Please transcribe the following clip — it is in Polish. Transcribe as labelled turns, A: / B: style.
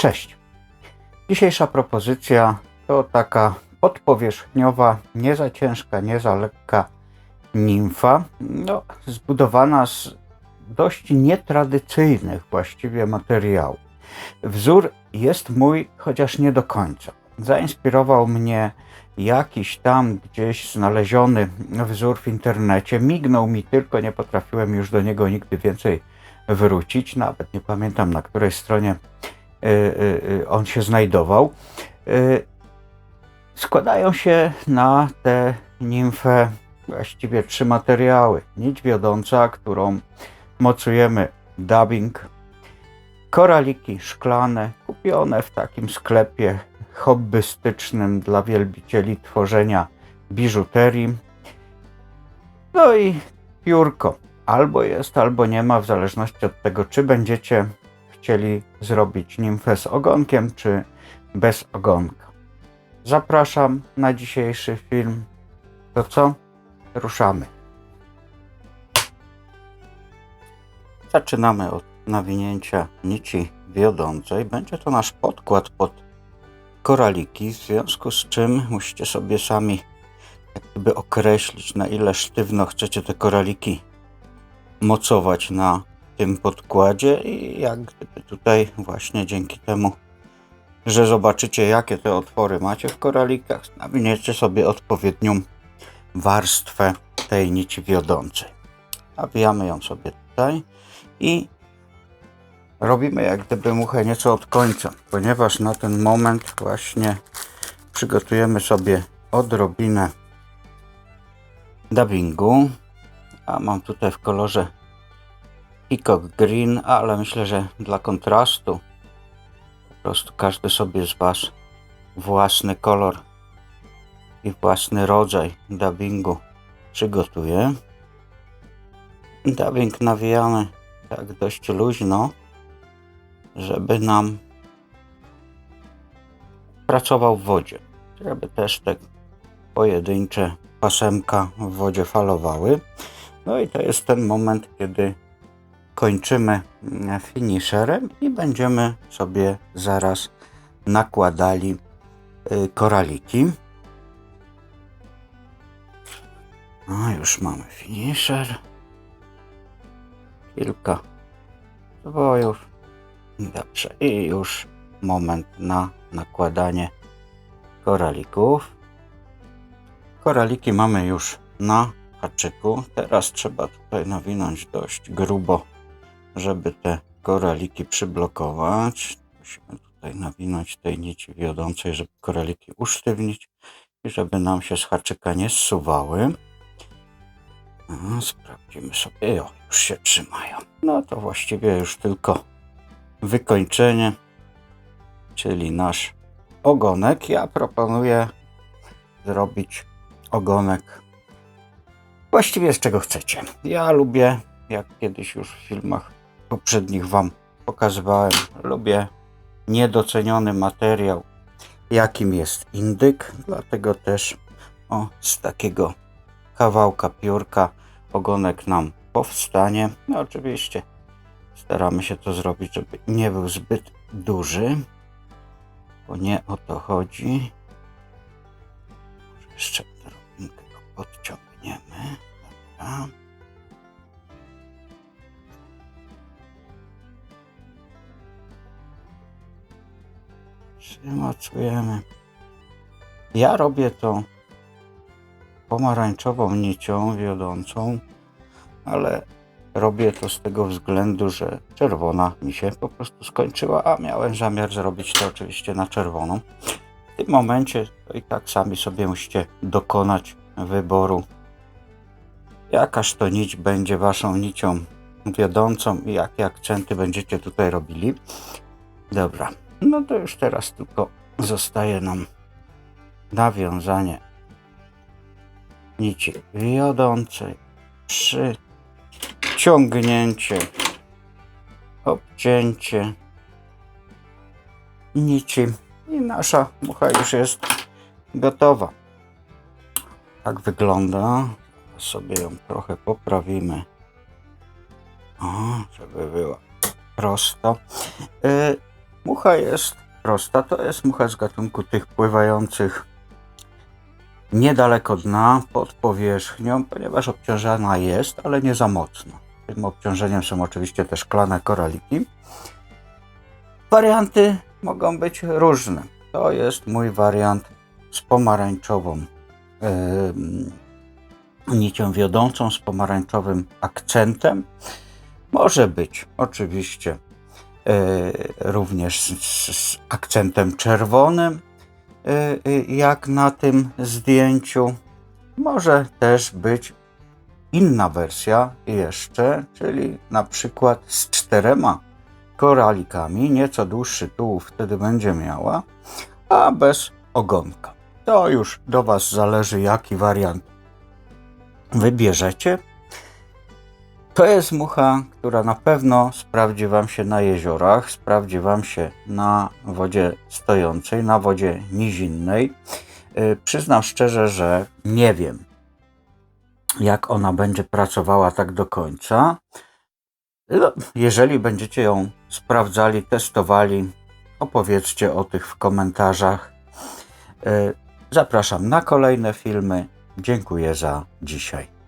A: Cześć. Dzisiejsza propozycja to taka podpowierzchniowa, nie za ciężka, nie za lekka nimfa, no, zbudowana z dość nietradycyjnych właściwie materiałów. Wzór jest mój, chociaż nie do końca. Zainspirował mnie jakiś tam gdzieś znaleziony wzór w internecie. Mignął mi tylko, nie potrafiłem już do niego nigdy więcej wrócić. Nawet nie pamiętam na której stronie on się znajdował. Y, Składają się na tę nimfę właściwie trzy materiały. Nić wiodąca, którą mocujemy dubbing, koraliki szklane, kupione w takim sklepie hobbystycznym dla wielbicieli tworzenia biżuterii. No i piórko. Albo jest, albo nie ma, w zależności od tego, czy będziecie chcieli zrobić nimfę z ogonkiem, czy bez ogonka. Zapraszam na dzisiejszy film. To co? Ruszamy. Zaczynamy od nawinięcia nici wiodącej. Będzie to nasz podkład pod koraliki, w związku z czym musicie sobie sami jak gdyby określić, na ile sztywno chcecie te koraliki mocować na tym podkładzie i jak tutaj właśnie dzięki temu, że zobaczycie jakie te otwory macie w koralikach, nawiniecie sobie odpowiednią warstwę tej nici wiodącej. Nawijamy ją sobie tutaj i robimy jak gdyby muchę nieco od końca, ponieważ na ten moment właśnie przygotujemy sobie odrobinę dubbingu, a mam tutaj w kolorze Peacock Green, ale myślę, że dla kontrastu po prostu każdy sobie z Was własny kolor i własny rodzaj dubbingu przygotuje. Dubbing nawijamy tak dość luźno, żeby nam pracował w wodzie, żeby też te pojedyncze pasemka w wodzie falowały. No i to jest ten moment, kiedy kończymy finisherem i będziemy sobie zaraz nakładali y, koraliki. No już mamy finisher. Kilka zwojów. Dobrze. I już moment na nakładanie koralików. Koraliki mamy już na haczyku. Teraz trzeba tutaj nawinąć dość grubo, żeby te koraliki przyblokować. Musimy tutaj nawinąć tej nici wiodącej, żeby koraliki usztywnić i żeby nam się z haczyka nie zsuwały. Sprawdzimy sobie. O, już się trzymają. No to właściwie już tylko wykończenie, czyli nasz ogonek. Ja proponuję zrobić ogonek właściwie z czego chcecie. Ja lubię, jak kiedyś już w filmach poprzednich Wam pokazywałem, lubię niedoceniony materiał, jakim jest indyk, dlatego też o, z takiego kawałka piórka ogonek nam powstanie. No oczywiście staramy się to zrobić, żeby nie był zbyt duży, bo nie o to chodzi. Może jeszcze drobinkę podciągniemy. Dobra. Przymocujemy. Ja robię to pomarańczową nicią wiodącą, ale robię to z tego względu, że czerwona mi się po prostu skończyła, a miałem zamiar zrobić to oczywiście na czerwoną. W tym momencie to i tak sami sobie musicie dokonać wyboru, jakaż to nić będzie waszą nicią wiodącą i jakie akcenty będziecie tutaj robili. Dobra, no to już teraz tylko zostaje nam nawiązanie nici wiodącej, przyciągnięcie, obcięcie nici i nasza mucha już jest gotowa. Tak wygląda. Sobie ją trochę poprawimy. O, żeby była prosto. Y, Mucha jest prosta, to jest mucha z gatunku tych pływających niedaleko dna, pod powierzchnią, ponieważ obciążana jest, ale nie za mocno. Tym obciążeniem są oczywiście te szklane koraliki. Warianty mogą być różne. To jest mój wariant z pomarańczową yy, nicią wiodącą, z pomarańczowym akcentem. Może być oczywiście również z, z, akcentem czerwonym, yy, jak na tym zdjęciu. Może też być inna wersja jeszcze, czyli na przykład z czterema koralikami, nieco dłuższy tułów wtedy będzie miała, a bez ogonka. To już do Was zależy, jaki wariant wybierzecie. To jest mucha, która na pewno sprawdzi Wam się na jeziorach, sprawdzi Wam się na wodzie stojącej, na wodzie nizinnej. Yy, Przyznam szczerze, że nie wiem, jak ona będzie pracowała tak do końca. Jeżeli będziecie ją sprawdzali, testowali, opowiedzcie o tych w komentarzach. Yy, Zapraszam na kolejne filmy. Dziękuję za dzisiaj.